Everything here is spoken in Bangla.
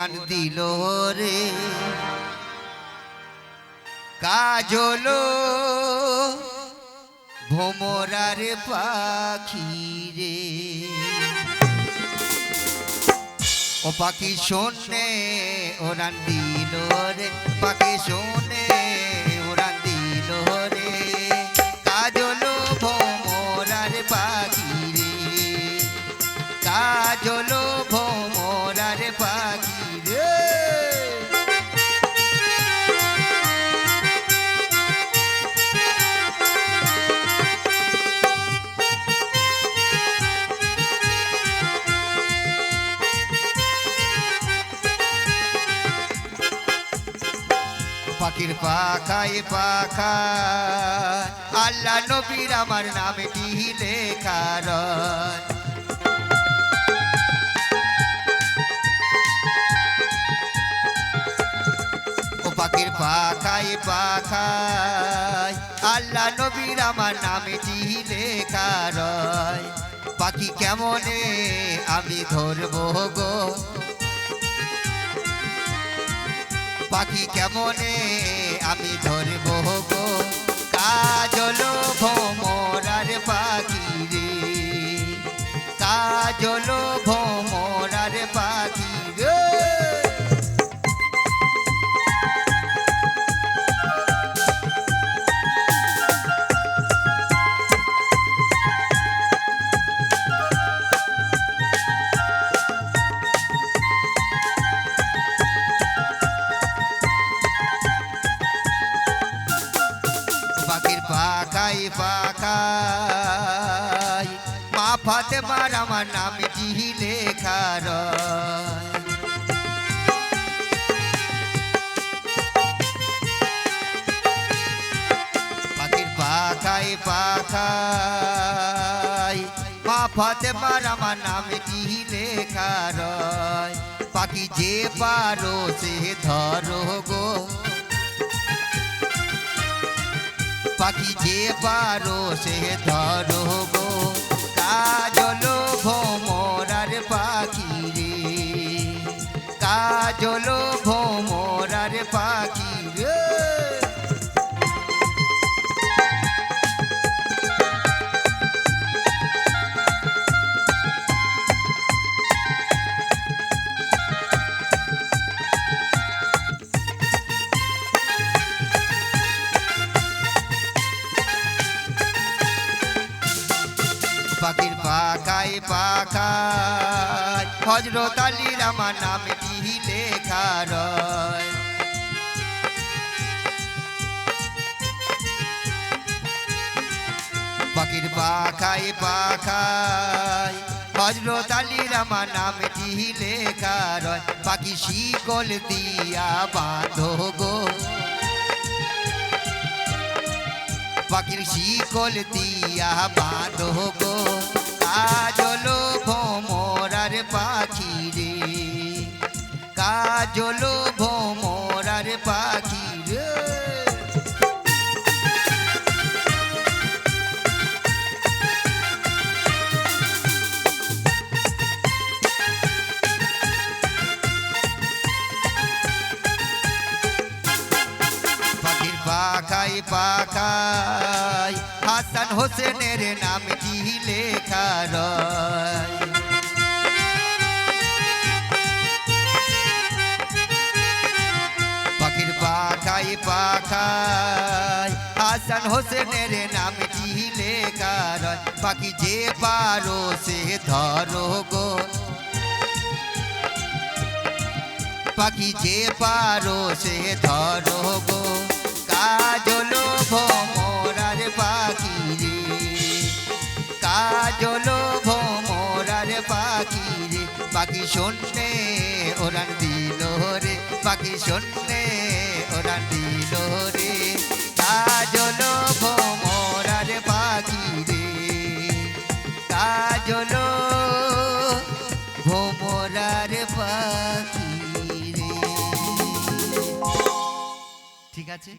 গান দিল রে। কাজল ভোমরার পাখি রে। ও পাখি শোনে ওরান দিল রে। পাখি শোনে পাখির পাখায় পাখা আল্লাহ নবীর আমার নামে টিলে কারণ ও পাখির পাখায় পাখায় আল্লাহ নবীর আমার নামে টিলে কারণ পাখি কেমনে আমি ধরবো গো? পাখি কেমনে আমি ধরবো গো? কাজলো পাখির পাখাই পাখাই। মা ফাতে মার আমার নাম জিহি লেখার পাখির পাখাই পাখাই। মা ফাতে মার আমার নাম জিহি লেখার পাখি যে পারো সে ধরো গো। পাখি যে পারো সে ধরো গো। কাজলো ভোমরার পাখি রে। কাজলো পাখির পাখায় পাখায়। হজরত আলীর আমার নাম কি লেখা রয়? পাখির পাখায় পাখায়। হজরত আমার নাম কি লেখা রয়? পাখি শিকল দিয়া বাঁধো গো। পাখির শিকল দিয়া বাঁধো গো। কাজল ভোমরার পাখি রে। কাজল ভোমরার পাখি রে। পাখাই পাখাই হাসান হোসেনের নাম কি লেখা রয়? পাখির পাখাই পাখাই হাসান হোসেনের নাম কি লেখা রয়? পাখি যে পারো সে ধরো গো। পাখি যে পারো সে ধরো গো। কাজল ভোমরার পাখি রে। কাজল ভোমরার পাখি রে। পাখি শূন্যে ওরান দিল রে। পাখি শূন্যে ওরান দিল রে। কাজল ভোমরার পাখি রে। কাজল